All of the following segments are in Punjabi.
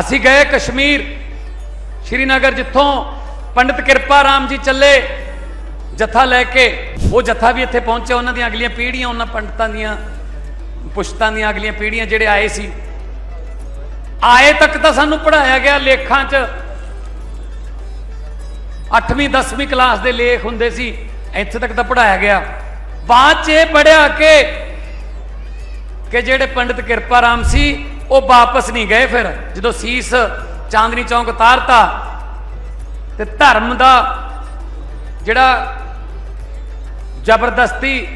ਅਸੀਂ ਗਏ ਕਸ਼ਮੀਰ, ਸ਼੍ਰੀਨਗਰ ਜਿੱਥੋਂ ਪੰਡਿਤ ਕਿਰਪਾ ਰਾਮ ਜੀ ਚੱਲੇ, ਜਥਾ ਲੈ ਕੇ। ਉਹ ਜਥਾ ਵੀ ਇੱਥੇ ਪਹੁੰਚਿਆ, ਉਹਨਾਂ ਦੀਆਂ ਅਗਲੀਆਂ ਪੀੜ੍ਹੀਆਂ, ਉਹਨਾਂ ਪੰਡਤਾਂ ਦੀਆਂ, ਪੁਸ਼ਤਾਂ ਦੀਆਂ ਅਗਲੀਆਂ ਪੀੜ੍ਹੀਆਂ ਜਿਹੜੇ ਆਏ ਸੀ। ਆਏ ਤੱਕ ਤਾਂ ਸਾਨੂੰ ਪੜਾਇਆ ਗਿਆ ਲੇਖਾਂ 'ਚ। 8ਵੀਂ 10ਵੀਂ ਕਲਾਸ ਦੇ ਲੇਖ ਹੁੰਦੇ ਸੀ, ਇੱਥੇ ਤੱਕ ਤਾਂ ਪੜਾਇਆ ਗਿਆ। ਬਾਅਦ 'ਚ ਇਹ ਪੜਿਆ ਕਿ ਕਿ ਜਿਹੜੇ ਪੰਡਿਤ ਕਿਰਪਾ ਰਾਮ ਸੀ ਉਹ ਵਾਪਸ ਨਹੀਂ ਗਏ ਫਿਰ। ਜਦੋਂ ਸੀਸ ਚਾਂਦਨੀ ਚੌਂਕ ਉਤਾਰਤਾ ਤੇ ਧਰਮ ਦਾ ਜਿਹੜਾ ਜ਼ਬਰਦਸਤੀ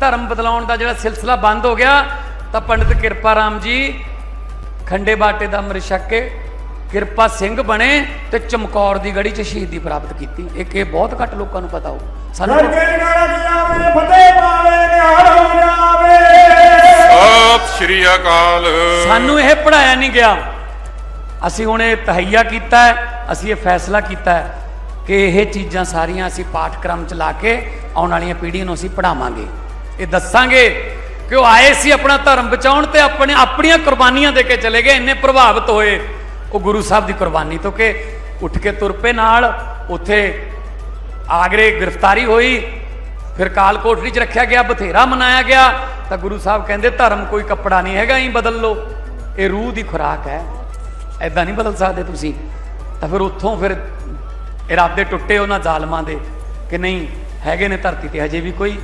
ਧਰਮ ਬਦਲਾਉਣ ਦਾ ਜਿਹੜਾ ਸਿਲਸਿਲਾ ਬੰਦ ਹੋ ਗਿਆ, ਤਾਂ ਪੰਡਿਤ ਕਿਰਪਾ ਰਾਮ ਜੀ ਖੰਡੇ ਬਾਟੇ ਦਾ ਅੰਮ੍ਰਿਤ ਛਕ ਕੇ ਕਿਰਪਾ ਸਿੰਘ ਬਣੇ ਤੇ ਚਮਕੌਰ ਦੀ ਗੜੀ 'ਚ ਸ਼ਹੀਦੀ ਪ੍ਰਾਪਤ ਕੀਤੀ। ਇੱਕ ਇਹ ਬਹੁਤ ਘੱਟ ਲੋਕਾਂ ਨੂੰ ਪਤਾ ਹੋ ਸਾਨੂੰ ਸ਼੍ਰੀ ਅਕਾਲ। ਸਾਨੂੰ ਇਹ ਪੜਾਇਆ ਨਹੀਂ ਗਿਆ। ਅਸੀਂ ਹੁਣ ਇਹ ਤਹਈਆ ਕੀਤਾ ਹੈ, ਅਸੀਂ ਇਹ ਫੈਸਲਾ ਕੀਤਾ ਹੈ ਕਿ ਇਹ ਚੀਜ਼ਾਂ ਸਾਰੀਆਂ ਅਸੀਂ ਪਾਠਕ੍ਰਮ ਚ ਲਾ ਕੇ ਆਉਣ ਵਾਲੀਆਂ ਪੀੜ੍ਹੀਆਂ ਨੂੰ ਅਸੀਂ ਪੜਾਵਾਂਗੇ ਇਹ ਦੱਸਾਂਗੇ ਕਿ ਉਹ ਆਏ ਸੀ ਆਪਣਾ ਧਰਮ ਬਚਾਉਣ ਤੇ ਆਪਣੇ ਆਪਣੀਆਂ ਕੁਰਬਾਨੀਆਂ ਦੇ ਕੇ ਚਲੇ ਗਏ, ਇੰਨੇ ਪ੍ਰਭਾਵਿਤ ਹੋਏ। ਉਹ ਗੁਰੂ ਸਾਹਿਬ ਦੀ ਕੁਰਬਾਨੀ ਤੋਂ ਕਿ ਉੱਠ ਕੇ ਤੁਰ ਪਏ ਨਾਲ, ਉੱਥੇ ਆਗਰੇ ਗ੍ਰਿਫਤਾਰੀ ਹੋਈ, ਫਿਰ ਕਾਲ ਕੋਠੜੀ 'ਚ ਰੱਖਿਆ ਗਿਆ, ਬਥੇਰਾ ਮਨਾਇਆ ਗਿਆ ਤਾਂ ਗੁਰੂ ਸਾਹਿਬ ਕਹਿੰਦੇ, ਧਰਮ ਕੋਈ ਕੱਪੜਾ ਨਹੀਂ ਹੈਗਾ ਹੀ ਬਦਲ ਲਓ। ਇਹ ਰੂਹ ਦੀ ਖੁਰਾਕ ਹੈ। ਐਦਾਂ ਨਹੀਂ ਬਦਲ ਸਕਦੇ ਤੁਸੀਂ। ਤਾਂ ਫਿਰ ਉੱਥੋਂ ਫਿਰ ਇਰਾਦੇ ਟੁੱਟੇ ਉਹਨਾਂ ਜ਼ਾਲਮਾਂ ਦੇ ਕਿ ਨਹੀਂ, ਹੈਗੇ ਨੇ ਧਰਤੀ ਤੇ, ਹਜੇ ਵੀ ਕੋਈ।